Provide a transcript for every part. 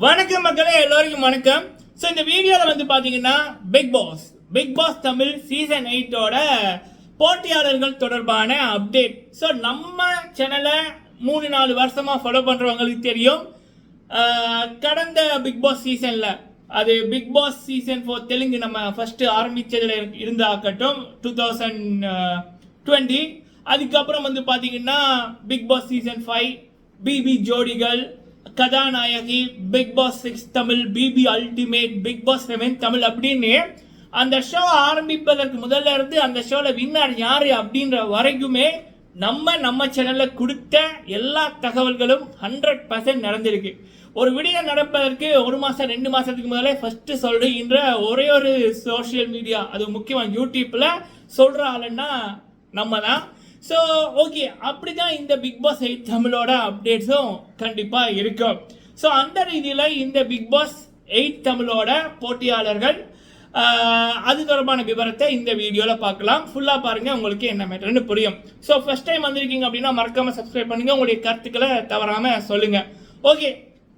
வணக்கம் மக்களே எல்லோருக்கும் வணக்கம். ஸோ இந்த வீடியோவில் வந்து பார்த்தீங்கன்னா Bigg Boss Bigg Boss Tamil season எயிட்டோட போட்டியாளர்கள் தொடர்பான அப்டேட் ஸோ நம்ம சேனலை மூணு நாலு வருஷமாக ஃபாலோ பண்ணுறவங்களுக்கு தெரியும். கடந்த பிக் பாஸ் சீசனில் அது Bigg Boss season four Telugu நம்ம ஃபஸ்ட்டு ஆரம்பித்ததில் இருந்தாக்கட்டும் டூ தௌசண்ட் டுவெண்ட்டி அதுக்கப்புறம் வந்து பார்த்தீங்கன்னா Bigg Boss season five BB ஜோடிகள் கதாநாயகி Bigg Boss six Tamil BB ultimate Bigg Boss seven Tamil அப்படின்னு அந்த ஷோ ஆரம்பிப்பதற்கு முதல்ல இருந்து அந்த ஷோல வின்னர் யாரு அப்படின்ற வரைக்குமே நம்ம நம்ம சேனல்ல கொடுத்த எல்லா தகவல்களும் ஹண்ட்ரட் பர்சன்ட் நடந்திருக்கு ஒரு வீடியோ நடப்பதற்கு ஒரு மாசம் ரெண்டு மாசத்துக்கு முதல்ல ஃபர்ஸ்ட் சொல்றீன்ற ஒரே ஒரு சோஷியல் மீடியா அது முக்கியமா யூடியூப்ல சொல்ற ஆளுன்னா நம்ம தான். ஸோ ஓகே அப்படி தான் இந்த பிக் பாஸ் எயிட் தமிழோட அப்டேட்ஸும் கண்டிப்பாக இருக்கும். ஸோ அந்த ரீதியில் இந்த பிக் பாஸ் எயிட் தமிழோட போட்டியாளர்கள் அது தொடர்பான விவரத்தை இந்த வீடியோவில் பார்க்கலாம். ஃபுல்லாக பாருங்கள் உங்களுக்கு என்ன மேட்டர்னு புரியும். ஸோ ஃபஸ்ட் டைம் வந்திருக்கீங்க அப்படின்னா மறக்காமல் சப்ஸ்கிரைப் பண்ணுங்கள் உங்களுடைய கருத்துக்களை தவறாமல் சொல்லுங்கள் ஓகே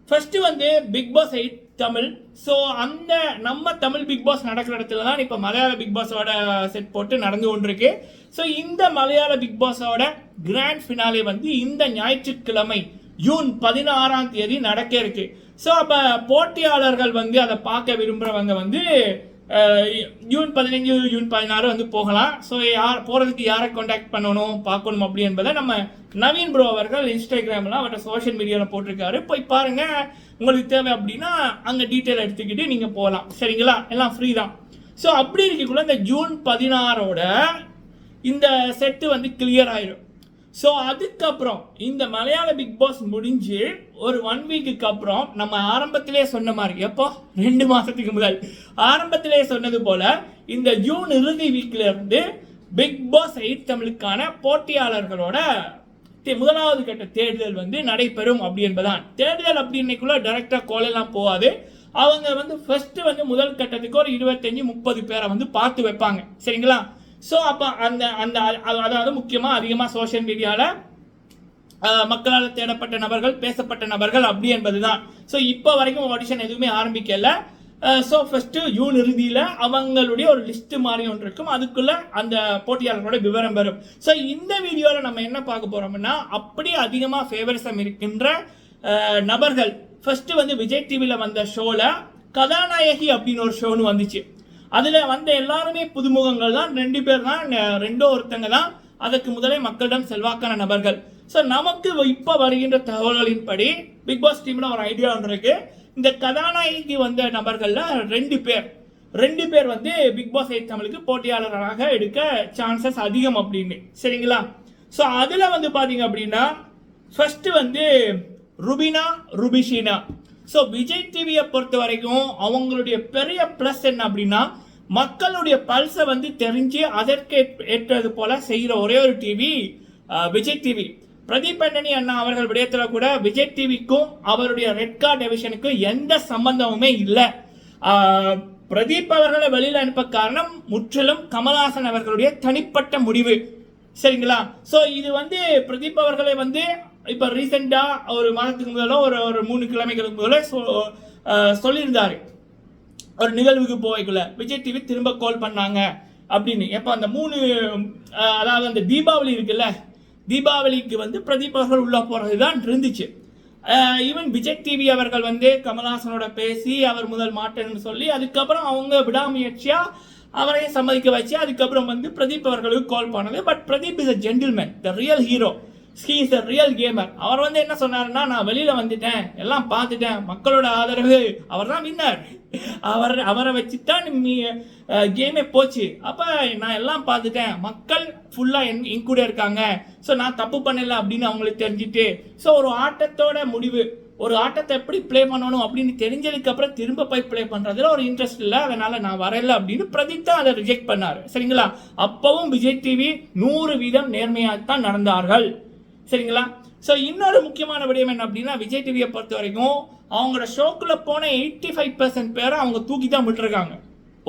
ஃபஸ்ட்டு வந்து Bigg Boss eight Tamil. So அந்த நம்ம தமிழ் பிக் பாஸ் நடக்கிற இடத்துல தான் இப்போ மலையாள பிக் பாஸோட செட் போட்டு நடந்து கொண்டிருக்கு. ஸோ இந்த மலையாள பிக் பாஸோட கிராண்ட் ஃபினாலே வந்து இந்த ஞாயிற்றுக்கிழமை ஜூன் பதினாறாம் தேதி நடக்க இருக்கு. ஸோ அப்போ போட்டியாளர்கள் வந்து அதை பார்க்க விரும்புகிறவங்க வந்து ஜூன் பதினஞ்சு ஜூன் பதினாறு வந்து போகலாம். ஸோ யார் போகிறதுக்கு யாரை காண்டாக்ட் பண்ணணும் பார்க்கணும் அப்படி என்பதை நம்ம நவீன் ப்ரோ அவர்கள் இன்ஸ்டாகிராமில் அவர்கிட்ட சோஷியல் மீடியாவில் போட்டிருக்காரு. போய் பாருங்கள் உங்களுக்கு தேவை அப்படின்னா அங்கே டீட்டெயில் எடுத்துக்கிட்டு நீங்கள் போகலாம். சரிங்களா? எல்லாம் ஃப்ரீ தான். ஸோ அப்படி இருக்கக்குள்ள இந்த ஜூன் பதினாறோட இந்த செட்டு வந்து கிளியர் ஆயிடும் ஸோ அதுக்கப்புறம் இந்த மலையாள பிக் பாஸ் முடிஞ்சு ஒரு ஒன் வீக்குக்கு அப்புறம் நம்ம ஆரம்பத்திலே சொன்ன மாதிரி எப்போ? ரெண்டு மாதத்துக்கு முதல். ஆரம்பத்திலே சொன்னது போல இந்த ஜூன் இறுதி வீக்கில் இருந்து பிக் பாஸ் எயிட் தமிழுக்கான போட்டியாளர்களோட தே- முதலாவது கட்ட தேர்தல் வந்து நடைபெறும் அப்படி என்பதான். தேர்தல் அப்படின்னைக்குள்ள டைரக்டாக கோலெல்லாம் போகாது. அவங்க வந்து ஃபர்ஸ்ட் வந்து முதல் கட்டத்துக்கு ஒரு இருபத்தஞ்சு முப்பது பேரை வந்து பார்த்து வைப்பாங்க. சரிங்களா? ஸோ அப்போ அந்த அந்த அதாவது முக்கியமாக அதிகமாக சோஷியல் மீடியாவில் மக்களால் தேடப்பட்ட நபர்கள் பேசப்பட்ட நபர்கள் அப்படி என்பது தான் ஸோ இப்போ வரைக்கும் ஆடிஷன் எதுவுமே ஆரம்பிக்கல. ஸோ ஃபஸ்ட்டு ஜூன் இறுதியில் அவங்களுடைய ஒரு லிஸ்ட் மாதிரி ஒன்று இருக்கும். அதுக்குள்ளே அந்த போட்டியாளர்களோட விவரம் வரும். ஸோ இந்த வீடியோவில் நம்ம என்ன பார்க்க போகிறோம்னா அப்படி அதிகமாக ஃபேவரிசம் இருக்கின்ற நபர்கள். ஃபஸ்ட்டு வந்து விஜய் டிவியில் வந்த ஷோவில் கதாநாயகி அப்படின்னு ஒரு ஷோன்னு வந்துச்சு. அதில் வந்த எல்லாருமே புதுமுகங்கள் தான். ரெண்டு பேர் தான் ரெண்டோ ஒருத்தங்க தான் அதற்கு முதலே மக்களிடம் செல்வாக்கான நபர்கள். ஸோ நமக்கு இப்போ வருகின்ற தகவல்களின்படி பிக் பாஸ் டீம்ல ஒரு ஐடியா ஒன்று இருக்கு. இந்த கதாநாயகிக்கு வந்த நபர்களில் ரெண்டு பேர். ரெண்டு பேர் வந்து பிக் பாஸ் எயிட் தமிழுக்கு போட்டியாளராக எடுக்க சான்சஸ் அதிகம் அப்படின்னு. சரிங்களா? ஸோ அதில் வந்து பார்த்தீங்க அப்படின்னா ஃபர்ஸ்ட்டு வந்து ருபினா ருபிஷினா. ஸோ விஜய் டிவியை பொறுத்த வரைக்கும் அவங்களுடைய பெரிய ப்ளஸ் என்ன அப்படின்னா மக்களுடைய பல்ஸை வந்து தெரிஞ்சு அதற்கு ஏற்றது போல செய்கிற ஒரே ஒரு டிவி விஜய் டிவி பிரதீப் ஆண்டனி அண்ணா அவர்கள் விடயத்தில் கூட விஜய் டிவிக்கும் அவருடைய ரெட் கார்ட் டிவிஷனுக்கும் எந்த சம்பந்தமுமே இல்லை. பிரதீப் அவர்களை வெளியில் அனுப்ப காரணம் முற்றிலும் கமல்ஹாசன் அவர்களுடைய தனிப்பட்ட முடிவு. சரிங்களா? ஸோ இது வந்து பிரதீப் அவர்களை வந்து இப்போ ரீசெண்டாக ஒரு மாதத்துக்கு முதலோ ஒரு ஒரு மூணு கிழமைகளுக்கு முதலோ சொ- சொல்லியிருந்தாரு. ஒரு நிகழ்வுக்கு போய்க்குள்ள விஜய் டிவி திரும்ப கால் பண்ணாங்க அப்படின்னு. எப்போ அந்த மூணு அதாவது அந்த தீபாவளி இருக்குல்ல தீபாவளிக்கு வந்து பிரதீப் அவர்கள் உள்ளே போகிறது தான் இருந்துச்சு ஈவன் விஜய் டிவி அவர்கள் வந்து கமல்ஹாசனோட பேசி அவர் முதல் மாட்டேன்னு சொல்லி அதுக்கப்புறம் அவங்க விடாமுயற்சியாக அவரையும் சம்மதிக்க வச்சு அதுக்கப்புறம் வந்து பிரதீப் அவர்களுக்கு கால் பண்ணது. But Pradeep is a gentleman the real hero he is a real gamer அவர் வந்து என்ன சொன்னாருன்னா நான் வெளியில் வந்துட்டேன். எல்லாம் பார்த்துட்டேன். மக்களோட ஆதரவு. அவர் தான் வின்னர் அவர் அவரை வச்சு தான் கேமே போச்சு. அப்போ நான் எல்லாம் பார்த்துட்டேன். மக்கள் ஃபுல்லாக என் என் கூட இருக்காங்க. ஸோ நான் தப்பு பண்ணலை அப்படின்னு அவங்களுக்கு தெரிஞ்சுட்டு ஸோ ஒரு ஆட்டத்தோட முடிவு. ஒரு ஆட்டத்தை எப்படி ப்ளே பண்ணணும் அப்படின்னு தெரிஞ்சதுக்கப்புறம் திரும்ப போய் ப்ளே பண்ணுறதுல ஒரு இன்ட்ரெஸ்ட் இல்லை. அதனால் நான் வரல அப்படின்னு பிரதீப் தான் அதை ரிஜெக்ட் பண்ணாரு. சரிங்களா? அப்பவும் விஜய் டிவி நூறு வீதம் நேர்மையாக தான் நடந்தார்கள். சரிங்களா? ஸோ இன்னொரு முக்கியமான விடயம் என்ன அப்படின்னா விஜய் டிவியை பொறுத்த வரைக்கும் அவங்களோட ஷோக்கில் போன எயிட்டி ஃபைவ் பர்சன்ட் பேரை அவங்க தூக்கி தான் விட்டுருக்காங்க.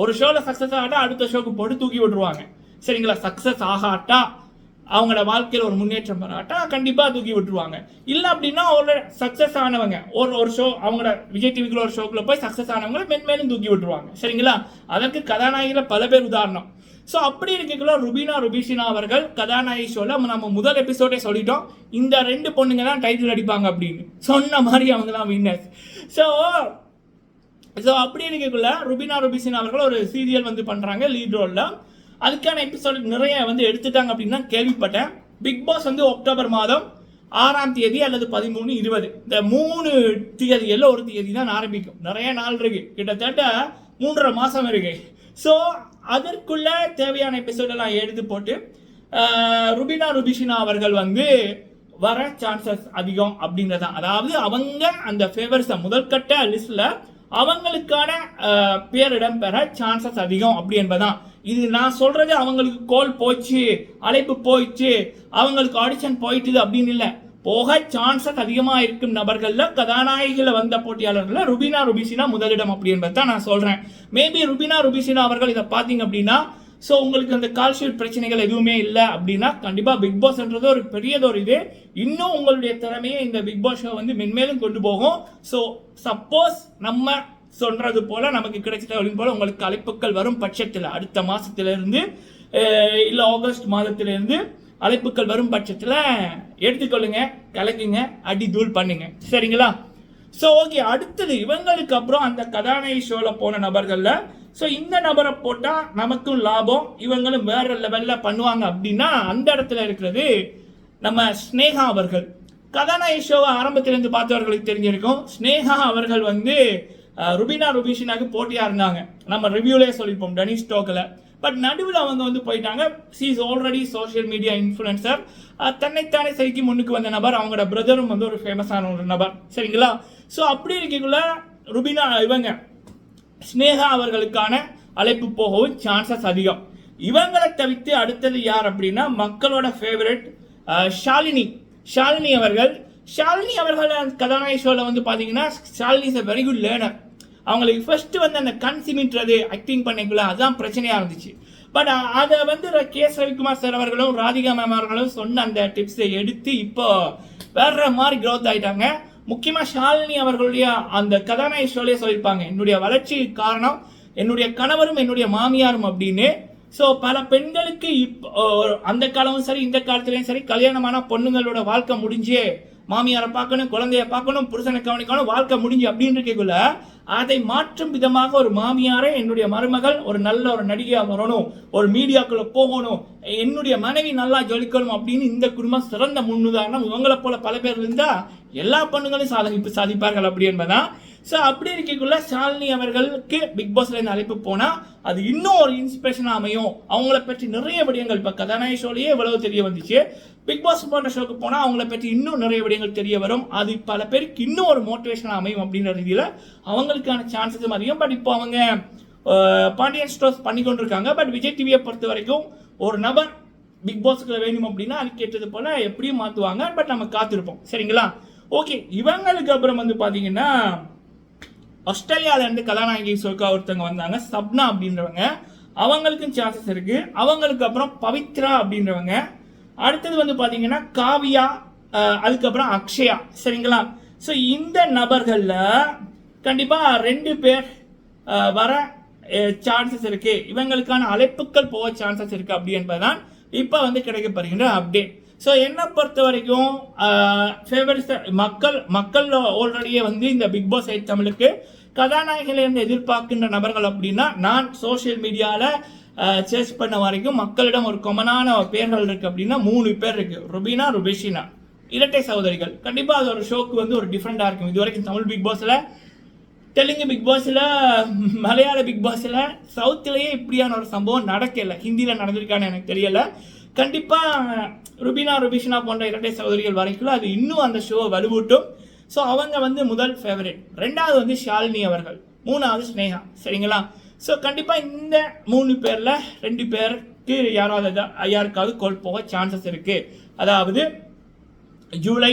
ஒரு ஷோவில் சக்ஸஸ் ஆகட்டா அடுத்த ஷோக்கு போட்டு தூக்கி விட்டுருவாங்க. சரிங்களா? சக்ஸஸ் ஆகாட்டா அவங்களோட வாழ்க்கையில் ஒரு முன்னேற்றம் பண்ணாட்டா கண்டிப்பாக தூக்கி விட்டுருவாங்க. இல்லை அப்படின்னா ஒரு சக்ஸஸ் ஆனவங்க ஒரு ஒரு ஷோ அவங்களோட விஜய் டிவிக்குள்ள ஒரு ஷோக்குள்ள போய் சக்ஸஸ் ஆனவங்களை மென்மேலும் தூக்கி விட்டுருவாங்க. சரிங்களா? அதற்கு கதாநாயகியில் பல பேர் உதாரணம். ஸோ அப்படி இருக்கக்குள்ள ருபீனா ருபிஷினா அவர்கள் கதாநாயகி ஷோவில் நம்ம முதல் எபிசோடே சொல்லிட்டோம். இந்த ரெண்டு பொண்ணுங்க தான் டைட்டில் அடிப்பாங்க அப்படின்னு. சொன்ன மாதிரி அவங்க தான் வின்னர்ஸ் ஸோ ஸோ அப்படி இருக்கக்குள்ள ருபினா ருபிஷினா அவர்கள் ஒரு சீரியல் வந்து பண்ணுறாங்க லீட் ரோலில் அதுக்கான எபிசோட் நிறைய வந்து எடுத்துட்டாங்க அப்படின்னு கேள்விப்பட்டேன். பிக் பாஸ் வந்து அக்டோபர் மாதம் ஆறாம் தேதி அல்லது பதிமூணு இருபது. இந்த மூணு தேதியில் ஒரு தேதி தான் ஆரம்பிக்கும். நிறைய நாள் இருக்கு. கிட்டத்தட்ட மூன்றரை மாதம் இருக்கு. ஸோ அதற்குள்ள தேவையான எபிசோடெல்லாம் எடுத்து போட்டு ருபினா ருபிஷினா அவர்கள் வந்து வர சான்சஸ் அதிகம் அப்படின்றதான். அதாவது அவங்க அந்த ஃபேவர்ஸை முதல்கட்ட லிஸ்ட்டில் அவங்களுக்கான பேர் இடம் பெற சான்சஸ் அதிகம் அப்படி என்பதான் இது நான் சொல்றது அவங்களுக்கு கோல் போச்சு அழைப்பு போயிடுச்சு அவங்களுக்கு ஆடிஷன் போயிட்டுது அப்படின்னு இல்லை. போக சான்சஸ் அதிகமாக இருக்கும் நபர்களில் கதாநாயகிகளை வந்த போட்டியாளர்களில் ருபினா ருபிசினா முதலிடம் அப்படி என்பது தான் நான் சொல்கிறேன் மேபி ருபினா ருபிசினா அவர்கள் இதை பார்த்தீங்க அப்படின்னா ஸோ உங்களுக்கு அந்த கால்ஷீட் பிரச்சனைகள் எதுவுமே இல்லை அப்படின்னா கண்டிப்பாக பிக் பாஸ்ன்றது ஒரு பெரியதொரு இது. இன்னும் உங்களுடைய திறமையை இந்த பிக் பாஸ் ஷோ வந்து மென்மேலும் கொண்டு போகும். ஸோ சப்போஸ் நம்ம சொல்றது போல நமக்கு கிடைச்சிட்ட அப்படின்னு போல உங்களுக்கு அழைப்புகள் வரும் பட்சத்தில் அடுத்த மாசத்திலிருந்து இல்லை ஆகஸ்ட் மாதத்திலிருந்து அழைப்புகள் வரும் பட்சத்தில் எடுத்துக்கொள்ளுங்க கலக்குங்க அடி தூள் பண்ணுங்க. சரிங்களா? ஸோ ஓகே அடுத்தது இவங்களுக்கு அப்புறம் அந்த கதாநாயகி ஷோவில் போன நபர்களில் ஸோ இந்த நபரை போட்டால் நமக்கும் லாபம் இவங்களும் வேற லெவலில் பண்ணுவாங்க அப்படின்னா அந்த இடத்துல இருக்கிறது நம்ம ஸ்னேகா அவர்கள். கதாநாய ஷோவை ஆரம்பத்திலேருந்து பார்த்தவர்களுக்கு தெரிஞ்சிருக்கும். ஸ்னேகா அவர்கள் வந்து ருபினா ருபிஷினாக்கு போட்டியாக இருந்தாங்க. நம்ம ரிவ்யூலே சொல்லியிருப்போம் டனிஷ் டோக்கில் பட் நடுவில் அவங்க வந்து போயிட்டாங்க. She is already social media influencer தன்னைத்தானே செய்கி முன்னுக்கு வந்த நபர் அவங்களோட பிரதரும் வந்து ஒரு ஃபேமஸான ஒரு நபர். சரிங்களா? ஸோ அப்படி இருக்கக்குள்ள ருபினா இவங்க ஸ்னேகா அவர்களுக்கான அழைப்பு போகவும் சான்சஸ் அதிகம். இவங்களை தவிர்த்து அடுத்தது யார் அப்படின்னா மக்களோட ஃபேவரட் ஷாலினி. ஷாலினி அவர்கள் ஷாலினி அவர்கள் கதாநாயக ஷோவில் வந்து பார்த்தீங்கன்னா Shalini is a very good learner அவங்களுக்கு ஃபர்ஸ்ட் வந்து அந்த கண் சிமிட்டுறது ஆக்டிங் பண்ணிக்குள்ள அதுதான் பிரச்சனையாக இருந்துச்சு. பட் அதை வந்து கேஸ் ரவிக்குமார் சார் அவர்களும் ராதிகா மேம் அவர்களும் சொன்ன அந்த டிப்ஸை எடுத்து இப்போ வேற மாதிரி க்ரோத் ஆயிட்டாங்க. முக்கியமாக ஷாலினி அவர்களுடைய அந்த கதாநாயகி சொல்லியிருப்பாங்க என்னுடைய வளர்ச்சி காரணம் என்னுடைய கணவரும் என்னுடைய மாமியாரும் அப்படின்னு. ஸோ பல பெண்களுக்கு இப்போ அந்த காலமும் சரி இந்த காலத்துலேயும் சரி கல்யாணமான பொண்ணுங்களோட வாழ்க்கை முடிஞ்சே மாமியாரை பார்க்கணும் குழந்தைய பார்க்கணும் புருஷனை கவனிக்கணும் வாழ்க்கை முடிஞ்சு அப்படின்னு இருக்கக்குள்ள அதை மாற்றும் விதமாக ஒரு மாமியாரே என்னுடைய மருமகள் ஒரு நல்ல ஒரு நடிகையாக வரணும் ஒரு மீடியாக்குள்ள போகணும் என்னுடைய மனைவி நல்லா ஜொலிக்கணும் அப்படின்னு இந்த குடும்பம் சிறந்த முன்னுதாரணம் இவங்களை போல பல பேர் இருந்தால் எல்லா பெண்களும் சாதிப்பு சாதிப்பார்கள் அப்படி என்பதான் ஸோ அப்படி இருக்கக்குள்ள ஷாலினி அவர்களுக்கு பிக் பாஸ்ல இருந்து அழைப்பு போனால் அது இன்னும் ஒரு இன்ஸ்பிரேஷனாக அமையும். அவங்கள பற்றி நிறைய விடயங்கள் இப்போ கதாநாயகி ஷோலேயே இவ்வளவு தெரிய வந்துச்சு. பிக் பாஸ் போன்ற ஷோக்கு போனால் அவங்கள பற்றி இன்னும் நிறைய விடயங்கள் தெரிய வரும். அது பல பேருக்கு இன்னும் ஒரு மோட்டிவேஷனாக அமையும் அப்படின்ற ரீதியில் அவங்களுக்கான சான்சஸும் அதிகம். பட் இப்போ அவங்க பாண்டியன் ஸ்டோர்ஸ் பண்ணி கொண்டிருக்காங்க பட் விஜய் டிவியை பொறுத்த வரைக்கும் ஒரு நபர் பிக் பாஸுக்குள்ள வேணும் அப்படின்னா அது கேட்டது போல் எப்படியும் மாற்றுவாங்க பட் நம்ம காத்திருப்போம். சரிங்களா? ஓகே இவங்களுக்கு அப்புறம் வந்து பார்த்தீங்கன்னா ஆஸ்திரேலியாவிலேருந்து கதாநாயகி சொல்கா ஒருத்தவங்க வந்தாங்க. சப்னா அப்படின்றவங்க. அவங்களுக்கும் சான்சஸ் இருக்குது அவங்களுக்கு அப்புறம் பவித்ரா அப்படின்றவங்க. அடுத்தது வந்து பார்த்தீங்கன்னா காவியா அதுக்கப்புறம் அக்ஷயா. சரிங்களா? ஸோ இந்த நபர்களில் கண்டிப்பாக ரெண்டு பேர் வர சான்சஸ் இருக்கு. இவங்களுக்கான அழைப்புகள் போக சான்சஸ் இருக்கு அப்படி என்பதுதான் இப்போ வந்து கிடைக்கப்படுகின்ற அப்டேட் ஸோ என்னை பொறுத்த வரைக்கும் ஃபேவரட் மக்கள் மக்கள் ஆல்ரெடியே வந்து இந்த பிக் பாஸ் எயிட் தமிழுக்கு கதாநாயகிகளை எதிர்பார்க்கின்ற நபர்கள் அப்படின்னா நான் சோஷியல் மீடியாவில் சர்ச் பண்ண வரைக்கும் மக்களிடம் ஒரு கொமனான பேர்கள் இருக்குது அப்படின்னா மூணு பேர் இருக்குது ருபினா ருபேஷினா. இரட்டை சகோதரிகள். கண்டிப்பாக அது ஒரு ஷோக்கு வந்து ஒரு டிஃப்ரெண்டாக இருக்கும். இது வரைக்கும் தமிழ் பிக் பாஸில் தெலுங்கு பிக் பாஸில் மலையாள பிக் பாஸில் சவுத்துலேயே இப்படியான ஒரு சம்பவம் நடக்கலை. ஹிந்தியில் நடந்திருக்கான்னு எனக்கு தெரியலை. கண்டிப்பாக ருபினா ருபிஷனா போன்ற இரட்டை சகோதரிகள் வரைக்கும் அது இன்னும் அந்த ஷோவை வலுவூட்டும். ஸோ அவங்க வந்து முதல் ஃபேவரட் ரெண்டாவது வந்து ஷாலினி அவர்கள். மூணாவது ஸ்னேகா. சரிங்களா? ஸோ கண்டிப்பாக இந்த மூணு பேரில் ரெண்டு பேருக்கு யாராவது யாருக்காவது கோல் போக சான்சஸ் இருக்குது அதாவது ஜூலை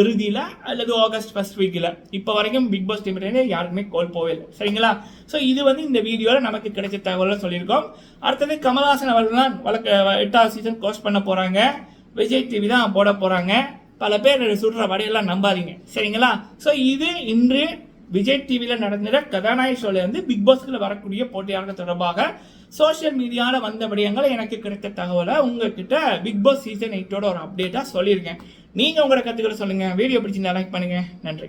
இறுதியில் அல்லது ஆகஸ்ட் ஃபர்ஸ்ட் வீக்கில் இப்போ வரைக்கும் பிக் பாஸ் டீம்லேருந்து யாருக்குமே கோல் போகவில்லை. இல்லை சரிங்களா? ஸோ இது வந்து இந்த வீடியோவில் நமக்கு கிடைச்ச தகவலை சொல்லியிருக்கோம். அடுத்தது கமல்ஹாசன் அவர்கள் தான் வழக்க எட்டாவது சீசன் கோஸ்ட் பண்ண போகிறாங்க விஜய் டிவி தான் போட போகிறாங்க பல பேர் சுடுற வடையெல்லாம் நம்பாதீங்க. சரிங்களா? ஸோ இது இன்று விஜய் டிவியில் நடந்த கதாநாயக ஷோல இருந்து பிக் பாஸ்க்குள்ள வரக்கூடிய போட்டியாளர்கள் தொடர்பாக சோஷியல் மீடியாவில் வந்த விடயங்களை எனக்கு கிடைத்த தகவலை உங்ககிட்ட பிக் பாஸ் சீசன் எயிட்டோட ஒரு அப்டேட்டாக சொல்லியிருக்கேன். நீங்கள் உங்களோட கருத்துக்களை சொல்லுங்கள் வீடியோ பிடிச்சிருந்தா லைக் பண்ணுங்கள் நன்றி.